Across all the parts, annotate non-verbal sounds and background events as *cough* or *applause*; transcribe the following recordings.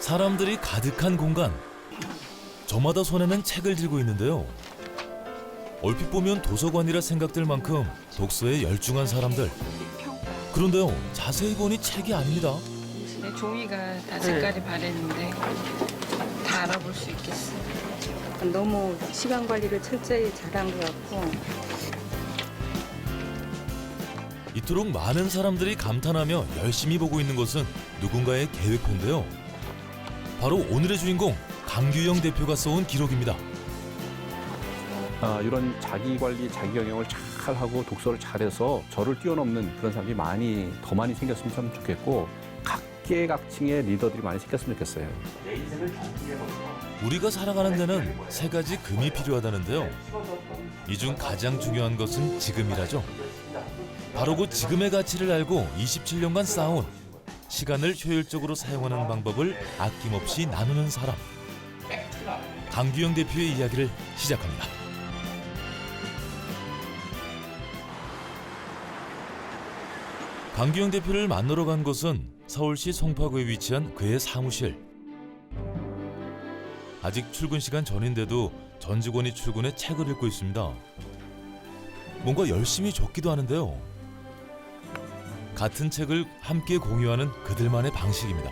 사람들이 가득한 공간. 저마다 손에는 책을 들고 있는데요. 얼핏 보면 도서관이라 생각될 만큼 독서에 열중한 사람들. 그런데요, 자세히 보니 책이 아닙니다. 내 종이가 다 색깔이 바랬는데 다 알아볼 수 있겠어. 너무 시간 관리를 철저히 잘한 것 같고 이토록 많은 사람들이 감탄하며 열심히 보고 있는 것은 누군가의 계획표인데요. 바로 오늘의 주인공 강규영 대표가 써온 기록입니다. 아, 이런 자기 관리, 자기 경영을 잘 하고 독서를 잘해서 저를 뛰어넘는 그런 사람들이 많이 더 많이 생겼으면 참 좋겠고 각계각층의 리더들이 많이 생겼으면 좋겠어요. 우리가 살아가는 데는 세 가지 금이 필요하다는데요. 이 중 가장 중요한 것은 지금이라죠. 바로 그 지금의 가치를 알고 27년간 쌓아온 시간을 효율적으로 사용하는 방법을 아낌없이 나누는 사람. 강규영 대표의 이야기를 시작합니다. 강규영 대표를 만나러 간 곳은 서울시 송파구에 위치한 그의 사무실. 아직 출근 시간 전인데도 전 직원이 출근해 책을 읽고 있습니다. 뭔가 열심히 적기도 하는데요. 같은 책을 함께 공유하는 그들만의 방식입니다.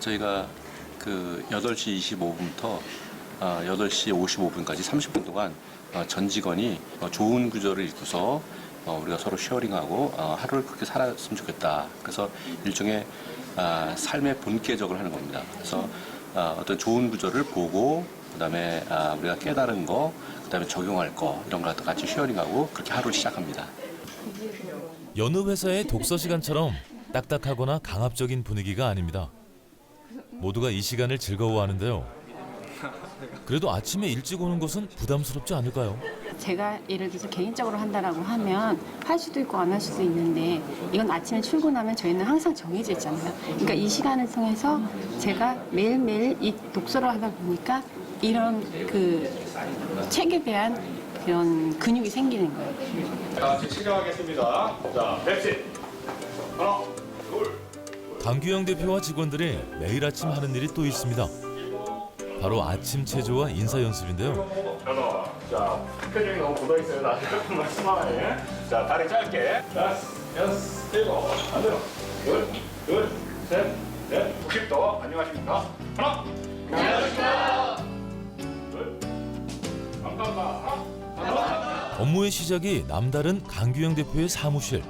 저희가 그 8시 25분부터 8시 55분까지 30분 동안 어, 전 직원이 어, 좋은 구조를 읽고서 어, 우리가 서로 쉐어링하고 어, 하루를 그렇게 살았으면 좋겠다. 그래서 일종의 아, 삶의 본계적을 하는 겁니다. 그래서 아, 어떤 좋은 구조를 보고 그다음에 아, 우리가 깨달은 거, 그다음에 적용할 거 이런 걸 같이 쉐어링하고 그렇게 하루를 시작합니다. 여느 회사의 독서 시간처럼 딱딱하거나 강압적인 분위기가 아닙니다. 모두가 이 시간을 즐거워하는데요. 그래도 아침에 일찍 오는 것은 부담스럽지 않을까요? 제가 예를 들어서 개인적으로 한다라고 하면 할 수도 있고 안 할 수도 있는데 이건 아침에 출근하면 저희는 항상 정해져 있잖아요. 그러니까 이 시간을 통해서 제가 매일매일 이 독서를 하다 보니까 이런 그 책에 대한 그런 근육이 생기는 거예요. 자, 같이 시작하겠습니다. 자, 랩시. 하나, 둘. 강규영 대표와 직원들이 매일 아침 하는 일이 또 있습니다. 바로 아침 체조와 인사 연습인데요. 여섯. 자, 표정이 너무 굳어 있어요. 나중에 조금만 스마일. 자, 다리 짧게. 다섯, 여섯, 일곱, 반대로. 둘, 둘, 셋, 넷. 90도. 안녕하십니까? 하나. 안녕하십니까? 업무의 시작이 남다른 강규영 대표의 사무실.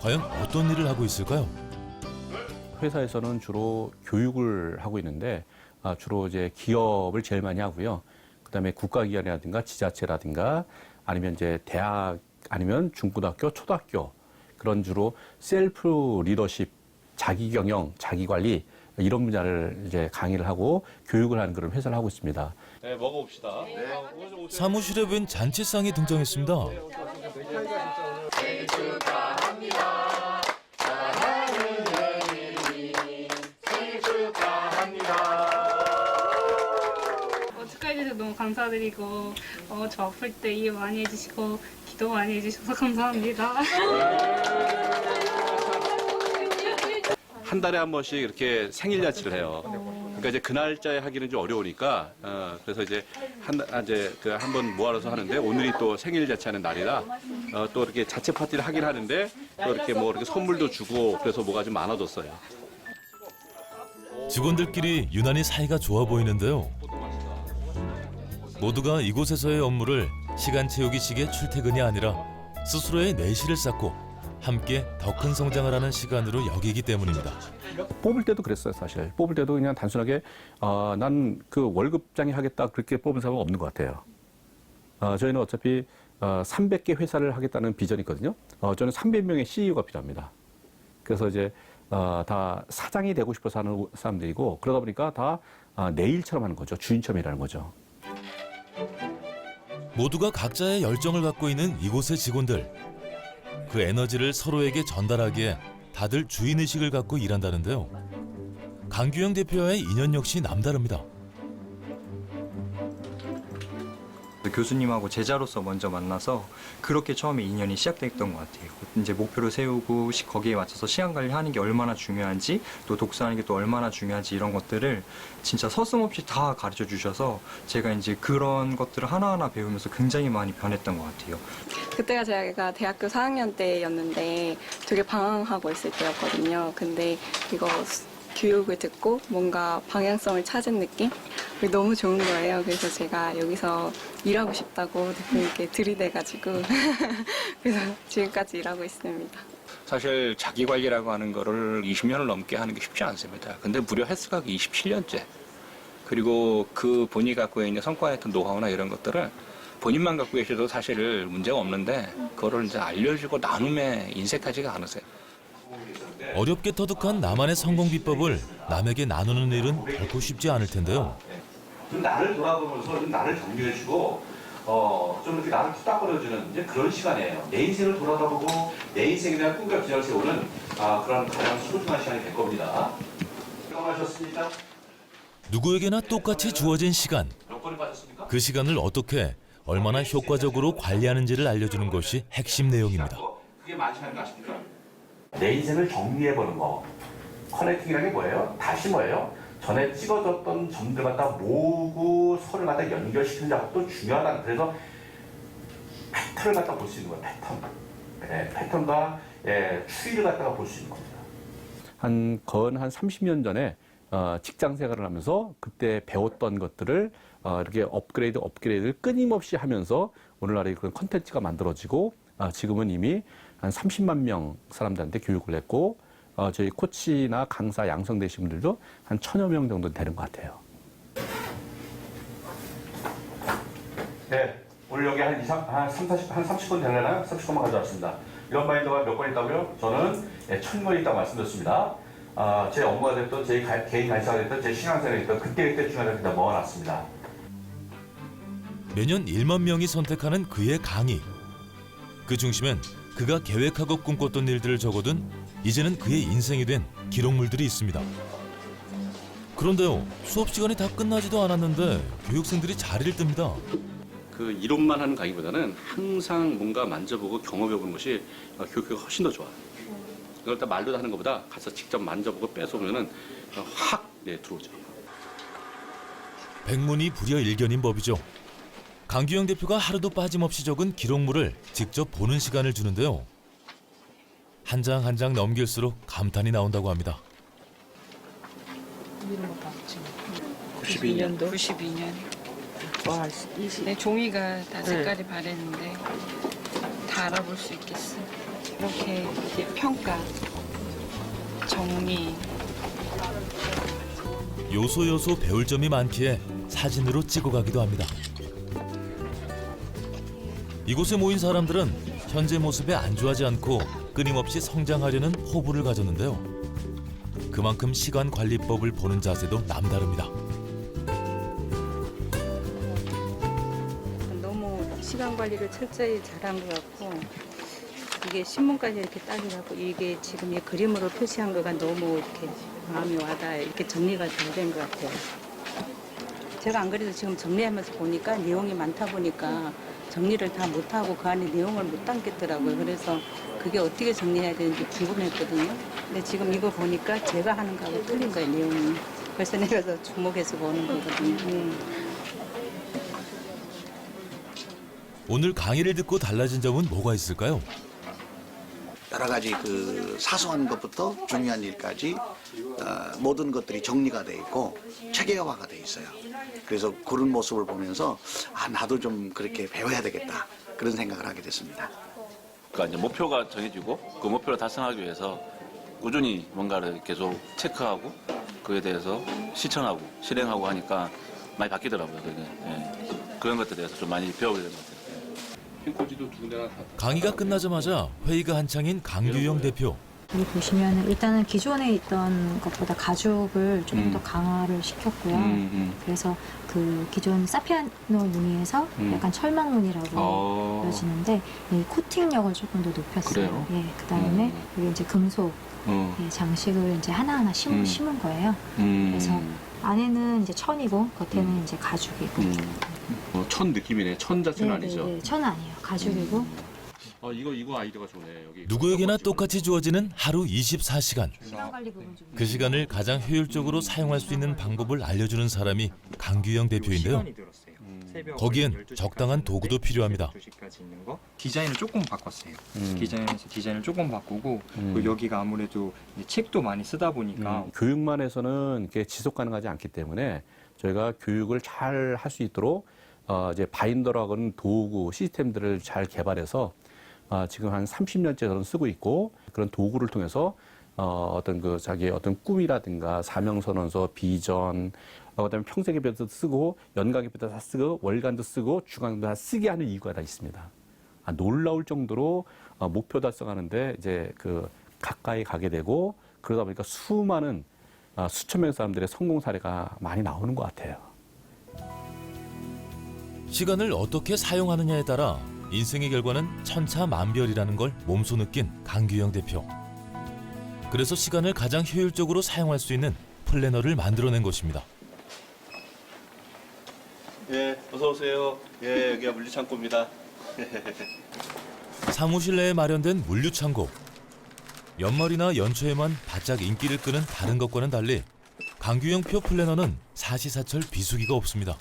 과연 어떤 일을 하고 있을까요? 회사에서는 주로 교육을 하고 있는데 아, 주로 이제 기업을 제일 많이 하고요. 그다음에 국가기관이라든가 지자체라든가 아니면 이제 대학 아니면 중고등학교, 초등학교 그런 주로 셀프 리더십, 자기 경영, 자기 관리 이런 분야를 이제 강의를 하고 교육을 하는 그런 회사를 하고 있습니다. 네, 먹어봅시다. 사무실에 웬 잔치상이 등장했습니다. 어, 축하해주셔서 너무 감사드리고 어, 저 아플 때 이해 많이 해주시고 기도 많이 해주셔서 감사합니다. 한 달에 한 번씩 이렇게 생일 잔치를 해요. 그러니까 이제 그 날짜에 하기는 좀 어려우니까 어, 그래서 이제 한 아, 이제 그 한 번 모아서 하는데 오늘이 또 생일 잔치하는 날이라 어, 또 이렇게 자체 파티를 하긴 하는데 또 이렇게 뭐 이렇게 선물도 주고 그래서 뭐가 좀 많아졌어요. 직원들끼리 유난히 사이가 좋아 보이는데요. 모두가 이곳에서의 업무를 시간 채우기식의 출퇴근이 아니라 스스로의 내실을 쌓고 함께 더 큰 성장을 하는 시간으로 여기기 때문입니다. 뽑을 때도 그랬어요, 사실. 뽑을 때도 그냥 단순하게 아, 난 그 월급장이 하겠다 그렇게 뽑은 사람은 없는 것 같아요. 아, 저희는 어차피 어, 300개 회사를 하겠다는 비전이 있거든요. 어, 저는 300명의 CEO가 필요합니다. 그래서 이제 어, 다 사장이 되고 싶어서 하는 사람들이고 그러다 보니까 다 아, 내 일처럼 하는 거죠. 주인처럼 일하는 거죠. 모두가 각자의 열정을 갖고 있는 이곳의 직원들. 그 에너지를 서로에게 전달하기에 다들 주인의식을 갖고 일한다는데요. 강규영 대표와의 인연 역시 남다릅니다. 교수님하고 제자로서 먼저 만나서 그렇게 처음에 인연이 시작됐던 것 같아요. 이제 목표를 세우고 시- 거기에 맞춰서 시간 관리하는 게 얼마나 중요한지 또 독서하는 게 또 얼마나 중요한지 이런 것들을 진짜 서슴없이 다 가르쳐 주셔서 제가 이제 그런 것들을 하나하나 배우면서 굉장히 많이 변했던 것 같아요. 그때가 제가 대학교 4학년 때였는데 되게 방황하고 있을 때였거든요. 근데 이거 수- 교육을 듣고 뭔가 방향성을 찾은 느낌? 너무 좋은 거예요. 그래서 제가 여기서 일하고 싶다고 대표님께 들이대가지고 *laughs* 그래서 지금까지 일하고 있습니다. 사실 자기 관리라고 하는 거를 20년을 넘게 하는 게 쉽지 않습니다. 근데 무려 헬스가 27년째. 그리고 그 본인이 갖고 있는 성과에 어떤 노하우나 이런 것들을 본인만 갖고 계셔도 사실 문제가 없는데 그거를 이제 알려주고 나눔에 인색하지가 않으세요. 어렵게 터득한 나만의 성공 비법을 남에게 나누는 일은 결코 쉽지 않을 텐데요. 좀 나를 돌아보면서 좀 나를 정리해주고 어, 좀 이렇게 나를 투닥거려주는 이제 그런 시간이에요. 내 인생을 돌아다보고 내 인생에 대한 꿈과 기대를 세우는 아, 그런 가장 소중한 시간이 될 겁니다. 수고하셨습니다. 누구에게나 똑같이 주어진 시간. 몇? 그 시간을 어떻게 얼마나 효과적으로 관리하는지를 알려주는 것이 핵심 내용입니다. 그게 많지는 않습니까? 내 인생을 정리해보는 거. 커넥팅이라는 게 뭐예요? 다시 뭐예요? 전에 찍어줬던 점들 갖다 모으고 서를 갖다 연결시키는 작업도 중요하다. 그래서 패턴을 갖다 볼 수 있는 거예요. 패턴. 예, 패턴과 예, 추이를 갖다가 볼 수 있는 겁니다. 한 건한 30년 전에 어, 직장 생활을 하면서 그때 배웠던 것들을 어, 이렇게 업그레이드 업그레이드를 끊임없이 하면서 오늘날의 그런 컨텐츠가 만들어지고 아, 지금은 이미 한 30만 명 사람들한테 교육을 했고 어, 저희 코치나 강사 양성되신 분들도 한 천여 명 정도 되는 것 같아요. 네, 오늘 여기 한 2, 3, 한 3, 40, 한 30분 되려나? 30분만 가져왔습니다. 이런 마인드가 몇번 있다고요? 저는 예, 천번 있다고 말씀드렸습니다. 아, 제 업무가 됐던, 제 가- 개인 관사가 됐던, 제 신앙생활이 됐던, 그때 그때 중요하다 그냥 모아놨습니다. 매년 1만 명이 선택하는 그의 강의. 그 중심엔 그가 계획하고 꿈꿨던 일들을 적어둔 이제는 그의 인생이 된 기록물들이 있습니다. 그런데요, 수업 시간이 다 끝나지도 않았는데 교육생들이 자리를 뜹니다. 그 이론만 하는 강의보다는 항상 뭔가 만져보고 경험해보는 것이 어, 교육이 훨씬 더 좋아요. 그걸 다 말로 하는 것보다 가서 직접 만져보고 뺏어보면은 어, 확 네, 들어오죠. 백문이 불여 일견인 법이죠. 강규영 대표가 하루도 빠짐없이 적은 기록물을 직접 보는 시간을 주는데요. 한 장 한 장 넘길수록 감탄이 나온다고 합니다. 92년도? 92년. 와, 내 종이가 다 색깔이 바랬는데 다 알아볼 수 있겠어. 이렇게 이제 평가, 정리, 요소 요소 배울 점이 많기에 사진으로 찍어가기도 합니다. 이곳에 모인 사람들은 현재 모습에 안주하지 않고 끊임없이 성장하려는 호불을 가졌는데요. 그만큼 시간 관리법을 보는 자세도 남다릅니다. 너무 시간 관리를 철저히 잘한 것 같고 이게 신문까지 이렇게 따지라고 이게 지금 이 그림으로 표시한 거가 너무 이렇게 마음이 와닿아요. 이렇게 정리가 잘 된 것 같아요. 제가 안 그래도 지금 정리하면서 보니까 내용이 많다 보니까 정리를 다 못하고 그 안에 내용을 못 담겠더라고요. 그래서 그게 어떻게 정리해야 되는지 궁금했거든요. 근데 지금 이거 보니까 제가 하는 거하고 틀린 거예요, 내용이. 그래서 내가 더 주목해서 보는 거거든요. 음. 오늘 강의를 듣고 달라진 점은 뭐가 있을까요? 여러 가지 그 사소한 것부터 중요한 일까지 어, 모든 것들이 정리가 돼 있고 체계화가 돼 있어요. 그래서 그런 모습을 보면서 아 나도 좀 그렇게 배워야 되겠다 그런 생각을 하게 됐습니다. 그러니까 이제 목표가 정해지고 그 목표를 달성하기 위해서 꾸준히 뭔가를 계속 체크하고 그에 대해서 실천하고 실행하고 하니까 많이 바뀌더라고요. 그게. 예. 그런 것들에 대해서 좀 많이 배우게 된것 같아요. 강의가 끝나자마자 회의가 한창인 강규영 대표. 여기 보시면 일단은 기존에 있던 것보다 가죽을 조금 음. 더 강화를 시켰고요. 음, 음. 그래서 그 기존 사피아노 무늬에서 음. 약간 철망 무늬라고 어. 보여지는데 이 코팅력을 조금 더 높였어요. 그래요? 예, 그 다음에 음. 여기 이제 금속 어. 예, 장식을 이제 하나하나 심, 음. 심은 거예요. 음. 그래서 안에는 이제 천이고 겉에는 이제 가죽이고. 어, 천 느낌이네. 천 자체는 네, 아니죠. 네, 네. 천은 아니에요. 가죽이고. 어, 이거 이거 아이디어가 좋네. 여기 누구에게나 똑같이 주어지는 하루 24시간. 시간 관리 부분 좀. 그 시간을 가장 효율적으로 사용할 수 있는 방법을 알려주는 사람이 강규영 대표인데요. 시간이 들었어요. 새벽 거기엔 12시 까지 적당한 도구도 필요합니다. 12시까지 있는 거 디자인을 조금 바꿨어요. 음. 디자인에서 디자인을 조금 바꾸고 음. 그리고 여기가 아무래도 이제 책도 많이 쓰다 보니까 음, 교육만 해서는 이게 지속 가능하지 않기 때문에 저희가 교육을 잘 할 수 있도록 어, 이제 바인더라고 하는 도구 시스템들을 잘 개발해서 아, 지금 한 30년째 저는 쓰고 있고 그런 도구를 통해서 어, 어떤 그 자기의 어떤 꿈이라든가 사명선언서, 비전, 어, 그다음에 평생의 배도 쓰고 연간의 배도 다 쓰고 월간도 쓰고 주간도 다 쓰게 하는 이유가 다 있습니다. 아, 놀라울 정도로 어, 목표 달성하는데 이제 그 가까이 가게 되고 그러다 보니까 수많은 아, 수천 명 사람들의 성공 사례가 많이 나오는 것 같아요. 시간을 어떻게 사용하느냐에 따라 인생의 결과는 천차만별이라는 걸 몸소 느낀 강규영 대표. 그래서 시간을 가장 효율적으로 사용할 수 있는 플래너를 만들어낸 것입니다. 예, 어서 오세요. 예, 여기가 물류창고입니다. *laughs* 사무실 내에 마련된 물류창고. 연말이나 연초에만 바짝 인기를 끄는 다른 것과는 달리 강규영 표 플래너는 사시사철 비수기가 없습니다.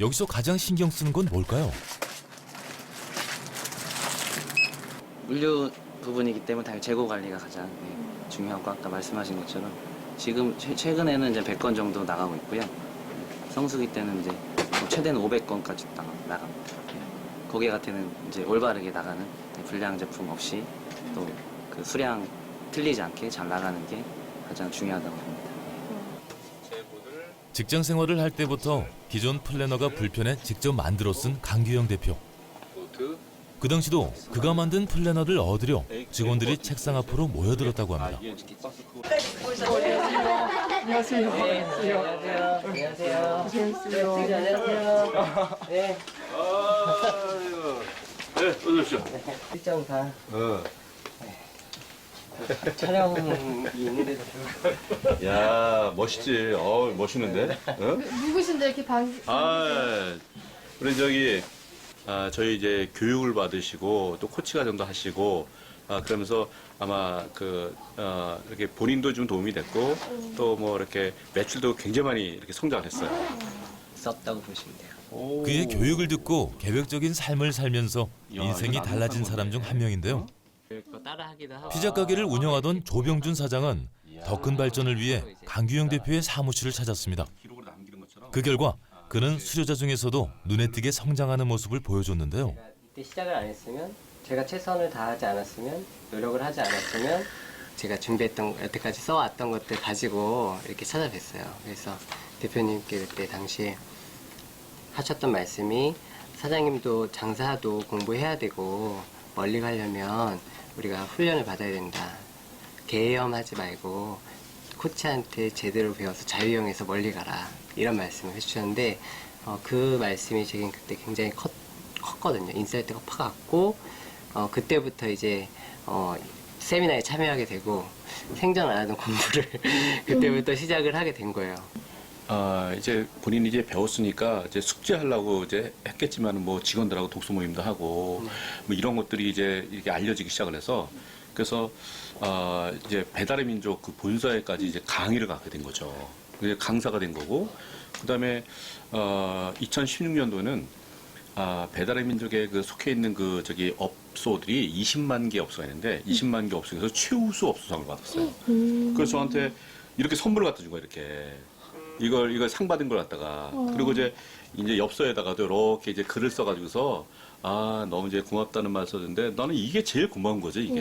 여기서 가장 신경 쓰는 건 뭘까요? 물류 부분이기 때문에 당연히 재고 관리가 가장 네, 중요하고 아까 말씀하신 것처럼 지금 최, 최근에는 이제 100건 정도 나가고 있고요. 성수기 때는 이제 뭐 최대는 500건까지 나가, 나갑니다. 네. 거기에 같은 이제 올바르게 나가는 네, 불량 제품 없이 또 그 수량 틀리지 않게 잘 나가는 게 가장 중요하다고 봅니다. 직장 생활을 할 때부터 기존 플래너가 불편해 직접 만들어 쓴 강규영 대표. 그 당시도 그가 만든 플래너를 얻으려 직원들이 책상 앞으로 모여들었다고 합니다. 안녕하세요. 안녕하세요. 안녕하세요. 안녕하세요. 네. 네, 어서 오십시오. 일정 다 어. 촬영이 있는데 야, 멋있지. 어, 멋있는데. 어? 누구신데 이렇게 방 아, 우리 저기 아, 저희 이제 교육을 받으시고 또 코치 과정도 하시고 아, 그러면서 아마 그 어, 이렇게 본인도 좀 도움이 됐고 또 뭐 이렇게 매출도 굉장히 많이 이렇게 성장을 했어요. 썼다고 보시면 돼요. 그의 교육을 듣고 계획적인 삶을 살면서 야, 인생이 달라진 사람 중 한 명인데요. 그거 따라하기도 하고. 피자 가게를 운영하던 조병준 사장은 더 큰 발전을 위해 강규영 대표의 사무실을 찾았습니다. 그 결과 그는 수료자 중에서도 눈에 띄게 성장하는 모습을 보여줬는데요. 이때 시작을 안 했으면 제가 최선을 다하지 않았으면 노력을 하지 않았으면 제가 준비했던 여태까지 써왔던 것들 가지고 이렇게 찾아뵀어요. 그래서 대표님께 그때 당시에 하셨던 말씀이 사장님도 장사도 공부해야 되고 멀리 가려면 우리가 훈련을 받아야 된다. 개염하지 말고 코치한테 제대로 배워서 자유형에서 멀리 가라. 이런 말씀을 해주셨는데 어, 그 말씀이 제겐 그때 굉장히 컸, 컸거든요. 인사이트가 팍 왔고 어, 그때부터 이제 어, 세미나에 참여하게 되고 생전 안 하던 공부를 *laughs* 그때부터 시작을 하게 된 거예요. 아, 이제 본인이 이제 배웠으니까 이제 숙제하려고 이제 했겠지만 뭐 직원들하고 독서 모임도 하고 뭐 이런 것들이 이제 이렇게 알려지기 시작을 해서 그래서 아, 이제 배달의 민족 그 본사에까지 이제 강의를 가게 된 거죠. 강사가 된 거고 그다음에 어, 2016년도는 아, 배달의 민족에 그 속해 있는 그 저기 업소들이 20만 개 업소가 있는데 20만 개 업소에서 최우수 업소상을 받았어요. 그래서 저한테 이렇게 선물을 갖다 준 거예요, 이렇게. 이걸, 이걸 상 받은 걸 갖다가. 그리고 이제, 이제 엽서에다가도 이렇게 이제 글을 써가지고서, 아, 너무 이제 고맙다는 말 썼는데, 나는 이게 제일 고마운 거죠, 이게.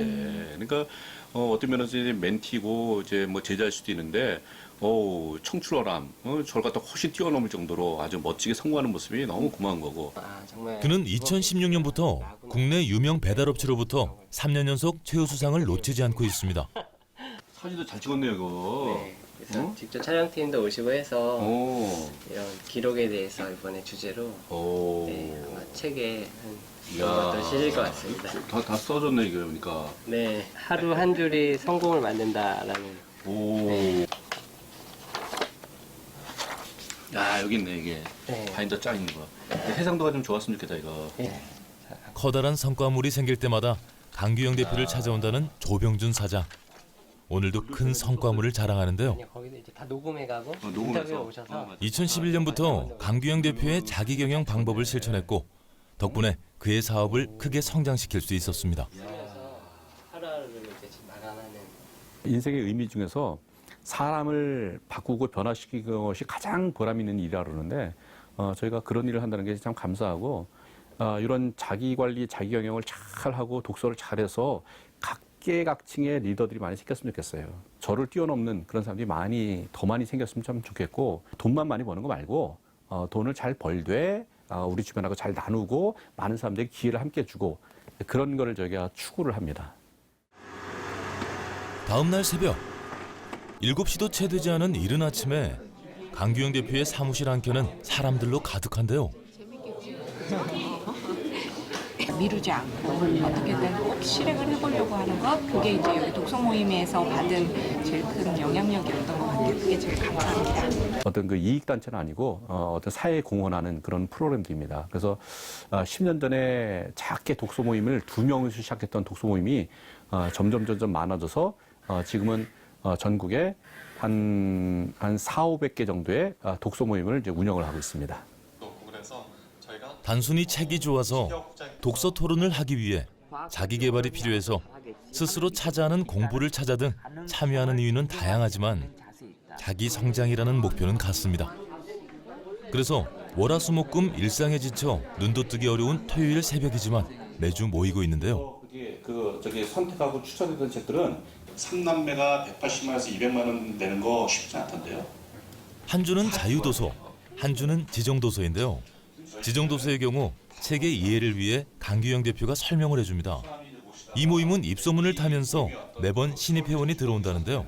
그러니까, 어, 어떤 면에서 이제 멘티고, 이제 뭐 제자일 수도 있는데, 어 청출어람, 어, 저를 갖다 훨씬 뛰어넘을 정도로 아주 멋지게 성공하는 모습이 너무 고마운 거고. 아, 정말 그는 2016년부터 국내 유명 배달업체로부터 3년 연속 최우수상을 놓치지 않고 있습니다. *laughs* 사진도 잘 찍었네요, 이거. 네, 그래서 직접 촬영팀도 오시고 해서 오. 이런 기록에 대해서 이번에 주제로 오. 네, 아마 책에 한 이야. 이런 것도 실릴 것 같습니다. 다, 다 써졌네, 이거 그러니까. 네, 하루 한 줄이 성공을 만든다라는 오. 아 여기 있네 이게 네. 바인더 짱 있는 거. 해상도가 좀 좋았으면 좋겠다 이거. 예. 커다란 성과물이 생길 때마다 강규영 대표를 찾아온다는 조병준 사장. 오늘도 큰 성과물을 자랑하는데요. 아니요, 거기도 이제 다 녹음해가고 녹음해서. 인터뷰에 오셔서 2011년부터 강규영 대표의 자기 경영 방법을 실천했고 덕분에 그의 사업을 크게 성장시킬 수 있었습니다. 하루하루를 이제 마감하는 인생의 의미 중에서 사람을 바꾸고 변화시키는 것이 가장 보람 있는 일이라 그러는데 어, 저희가 그런 일을 한다는 게 참 감사하고 어, 이런 자기 관리, 자기 경영을 잘 하고 독서를 잘해서 각계각층의 리더들이 많이 생겼으면 좋겠어요. 저를 뛰어넘는 그런 사람들이 많이 더 많이 생겼으면 참 좋겠고 돈만 많이 버는 거 말고 어, 돈을 잘 벌되 어, 우리 주변하고 잘 나누고 많은 사람들에게 기회를 함께 주고 그런 거를 저희가 추구를 합니다. 다음 날 새벽 7시도 채 되지 않은 이른 아침에 강규영 대표의 사무실 한 켠은 사람들로 가득한데요. *laughs* 미루지 않고 어떻게든 꼭 실행을 해보려고 하는 것 그게 이제 여기 독서 모임에서 받은 제일 큰 영향력이었던 것 같아요. 그게 제일 감사합니다. 어떤 그 이익 단체는 아니고 어, 어떤 사회에 공헌하는 그런 프로그램들입니다. 그래서 어, 10년 전에 작게 독서 모임을 두 명에서 시작했던 독서 모임이 어, 점점 점점 많아져서 어, 지금은 어, 전국에 한, 한 4, 500개 정도의 어, 독서 모임을 이제 운영을 하고 있습니다. 단순히 책이 좋아서 독서 토론을 하기 위해 자기 개발이 필요해서 스스로 찾아하는 공부를 찾아 등 참여하는 이유는 다양하지만 자기 성장이라는 목표는 같습니다. 그래서 월화수목금 일상에 지쳐 눈도 뜨기 어려운 토요일 새벽이지만 매주 모이고 있는데요. 그 저기 선택하고 추천했던 책들은 3남매가 180만에서 200만 원 내는 거 쉽지 않던데요. 한 주는 자유도서, 한 주는 지정도서인데요. 지정도서의 경우 책의 이해를 위해 강규영 대표가 설명을 해줍니다. 이 모임은 입소문을 타면서 매번 신입 회원이 들어온다는데요.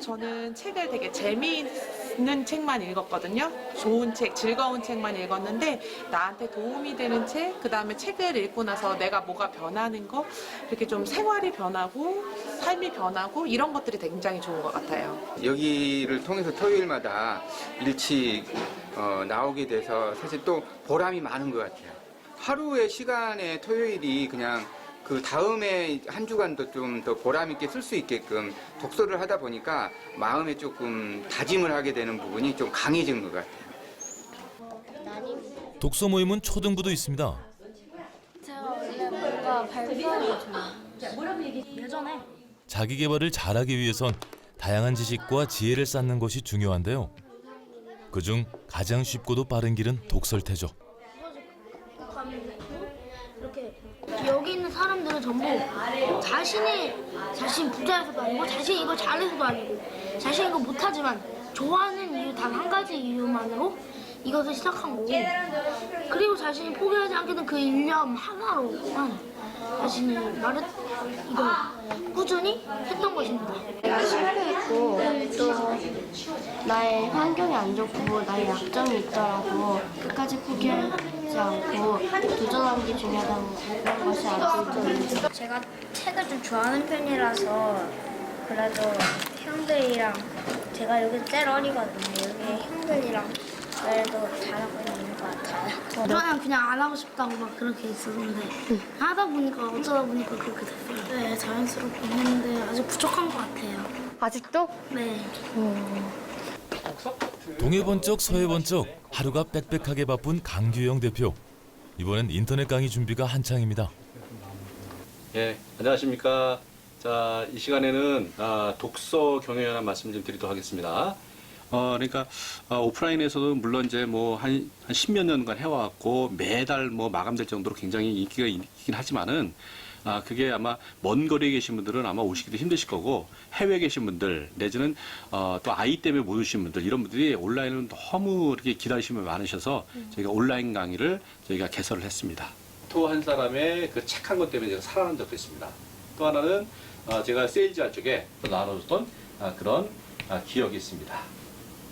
저는 책을 되게 재미있는 책만 읽었거든요. 좋은 책, 즐거운 책만 읽었는데 나한테 도움이 되는 책, 그 다음에 책을 읽고 나서 내가 뭐가 변하는 거, 이렇게 좀 생활이 변하고 삶이 변하고 이런 것들이 굉장히 좋은 것 같아요. 여기를 통해서 토요일마다 일찍 어, 나오게 돼서 사실 또 보람이 많은 것 같아요. 하루의 시간에 토요일이 그냥 그 다음에 한 주간도 좀 더 보람 있게 쓸 수 있게끔 독서를 하다 보니까 마음에 조금 다짐을 하게 되는 부분이 좀 강해진 것 같아요. 독서 모임은 초등부도 있습니다. 제가 원래 뭔가. 예전에 자기 개발을 잘하기 위해선 다양한 지식과 지혜를 쌓는 것이 중요한데요. 그중 가장 쉽고도 빠른 길은 테죠. 이렇게 여기 사람들은 전부 자신이 자신 부자여서도 아니고 자신이 이걸 잘해서도 아니고 자신이 이거 못하지만 좋아하는 이유 단 한 가지 이유만으로 이것을 시작한 거고 그리고 자신이 포기하지 않게 된 그 일념 하나로만 자신이 말을 이거 꾸준히 했던 것입니다. 내가 실패 있고 또 나의 환경이 안 좋고 나의 약점이 있더라도 끝까지 포기 하지 않고 도전하는 게 중요하다는 것이 알고. 제가 책을 좀 좋아하는 편이라서 그래도 형들이랑 제가 여기 제일 어리거든요. 여기 형들이랑 그래도 잘하고 있는 것 같아요. 저는 그냥 안 하고 싶다고 막 그렇게 있었는데 하다 보니까 어쩌다 보니까 그렇게 됐어요. 네, 자연스럽게 했는데 아직 부족한 것 같아요. 아직도? 네. 동해 번 쩍 서해 번 쩍 하루가 빽빽하게 바쁜 강규영 대표. 이번엔 인터넷 강의 준비가 한창입니다. 예, 안녕하십니까. 자, 이 시간에는 아, 독서 경영에 관한 말씀 좀 드리도록 하겠습니다. 어, 그러니까 어, 오프라인에서도 물론 이제 뭐한 한 십몇 년간 해왔고 매달 뭐 마감될 정도로 굉장히 인기가 있긴 하지만은 아, 그게 아마 먼 거리에 계신 분들은 아마 오시기도 힘드실 거고 해외에 계신 분들 내지는 어, 또 아이 때문에 못 오신 분들 이런 분들이 온라인을 너무 이렇게 기다리시면 많으셔서 저희가 온라인 강의를 저희가 개설을 했습니다. 또 한 사람의 그 책 한 권 때문에 제가 살아난 적도 있습니다. 또 하나는 어, 제가 세일즈 할 적에 또 나눠줬던 아, 그런 아, 기억이 있습니다.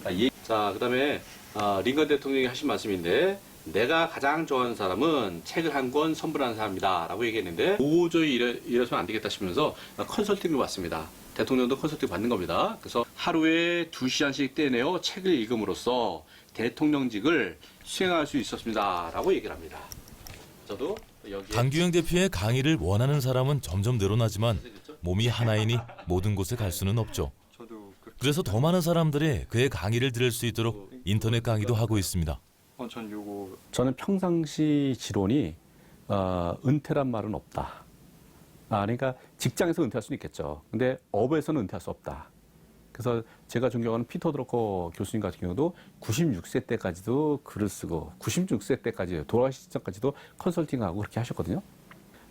아, 예. 자, 그 다음에 아, 링컨 대통령이 하신 말씀인데 내가 가장 좋아하는 사람은 책을 한 권 선물하는 사람이다 라고 얘기했는데 도저히 이래, 이래서는 안 되겠다 싶으면서 컨설팅을 왔습니다. 대통령도 컨설팅 받는 겁니다. 그래서 하루에 두 시간씩 떼내어 책을 읽음으로써 대통령직을 수행할 수 있었습니다 라고 얘기를 합니다. 저도 여기 강규영 대표의 강의를 원하는 사람은 점점 늘어나지만 몸이 하나이니 모든 곳에 갈 수는 없죠. 그래서 더 많은 사람들이 그의 강의를 들을 수 있도록 인터넷 강의도 하고 있습니다. 어, 전 요거 저는 평상시 지론이 어, 은퇴란 말은 없다. 아, 그러니까 직장에서 은퇴할 수는 있겠죠. 근데 업에서는 은퇴할 수 없다. 그래서 제가 존경하는 피터 드러커 교수님 같은 경우도 96세 때까지도 글을 쓰고 96세 때까지 돌아가시 직전까지도 컨설팅하고 그렇게 하셨거든요.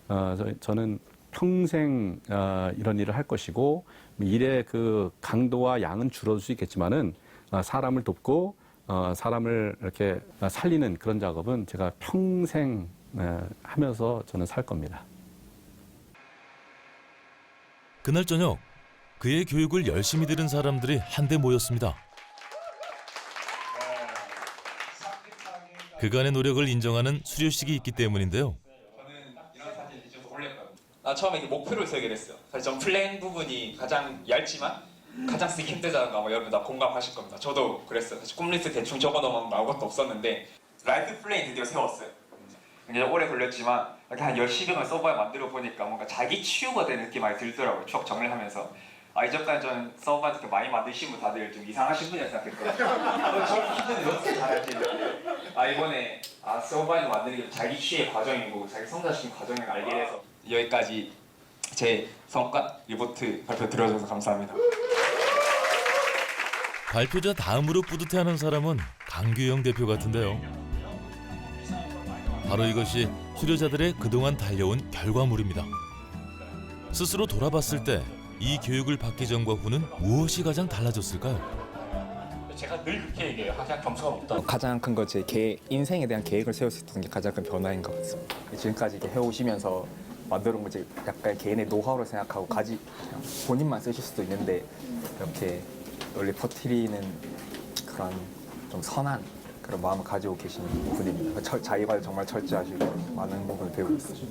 어, 저, 저는 평생 어, 이런 일을 할 것이고 일의 그 강도와 양은 줄어들 수 있겠지만은 어, 사람을 돕고 어, 사람을 이렇게 살리는 그런 작업은 제가 평생 어, 하면서 저는 살 겁니다. 그날 저녁 그의 교육을 열심히 들은 사람들이 한데 모였습니다. 그간의 노력을 인정하는 수료식이 있기 때문인데요. 나 처음에 목표를 세우게 됐어요. 사실 전 플랜 부분이 가장 얇지만 가장 쓰기 힘들다는 거 아마 여러분 다 공감하실 겁니다. 저도 그랬어요. 사실 꿈리스트 대충 적어놓으면 아무것도 없었는데 라이프 플랜 드디어 세웠어요. 굉장히 오래 걸렸지만 이렇게 한 10시간을 서버에 만들어 보니까 뭔가 자기 치유가 되는 느낌이 많이 들더라고요. 추억 정리하면서. 아, 이전까지 저는 이렇게 많이 만드신 분 다들 좀 이상하신 분이라 생각했거든요. 어, 저렇게 힘든데 어떻게 잘하지? 아, 이번에 아, 서버에 만드는 게 자기 치유의 과정이고 자기 성장시키는 과정을 알게 돼서 여기까지 제 성과 리포트 발표 들어줘서 감사합니다. 발표자 다음으로 뿌듯해하는 사람은 강규영 대표 같은데요. 바로 이것이 수료자들의 그동안 달려온 결과물입니다. 스스로 돌아봤을 때 이 교육을 받기 전과 후는 무엇이 가장 달라졌을까요? 제가 늘 그렇게 얘기해요. 항상 점수가 높다. 가장 큰 건제 인생에 대한 계획을 세울 수 있다는 게 가장 큰 변화인 것 같습니다. 지금까지 이렇게 해오시면서 만들어 온 거지 약간 개인의 노하우로 생각하고 가지 본인만 쓰실 수도 있는데 이렇게 원래 퍼뜨리는 그런 좀 선한 그런 마음을 가지고 계신 분입니다. 철, 자기가 정말 철저하시고 많은 부분을 배우고 있습니다.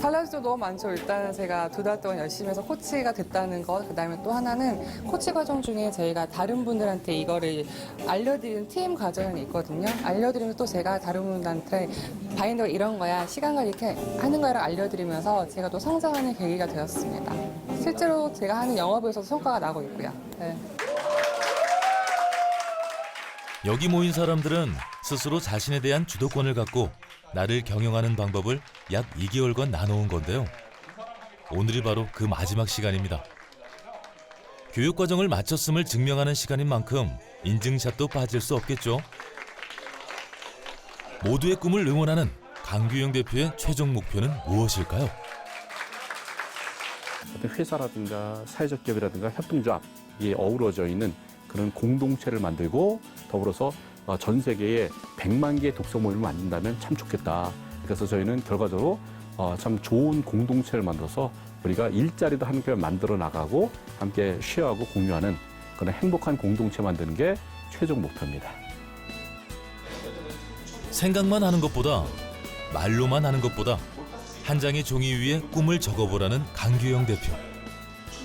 달라질 점 너무 많죠. 일단은 제가 두 달 동안 열심히 해서 코치가 됐다는 것, 그 다음에 또 하나는 코치 과정 중에 저희가 다른 분들한테 이거를 알려드리는 팀 과정이 있거든요. 알려드리면 또 제가 다른 분들한테 바인더가 이런 거야, 시간 관리 이렇게 하는 거를 알려드리면서 제가 또 성장하는 계기가 되었습니다. 실제로 제가 하는 영업에서도 성과가 나고 있고요. 네. 여기 모인 사람들은 스스로 자신에 대한 주도권을 갖고 나를 경영하는 방법을 약 2개월간 나눠온 건데요. 오늘이 바로 그 마지막 시간입니다. 교육 과정을 마쳤음을 증명하는 시간인 만큼 인증샷도 빠질 수 없겠죠. 모두의 꿈을 응원하는 강규영 대표의 최종 목표는 무엇일까요? 어떤 회사라든가 사회적 기업이라든가 협동조합 이게 어우러져 있는 그런 공동체를 만들고 더불어서 어, 전 세계에 100만 개의 독서 모임을 만든다면 참 좋겠다. 그래서 저희는 결과적으로 어, 참 좋은 공동체를 만들어서 우리가 일자리도 함께 만들어 나가고 함께 쉐어하고 공유하는 그런 행복한 공동체 만드는 게 최종 목표입니다. 생각만 하는 것보다 말로만 하는 것보다 한 장의 종이 위에 꿈을 적어보라는 강규영 대표.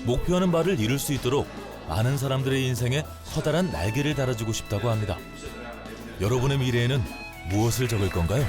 목표하는 바를 이룰 수 있도록 많은 사람들의 인생에 커다란 날개를 달아주고 싶다고 합니다. 여러분의 미래에는 무엇을 적을 건가요?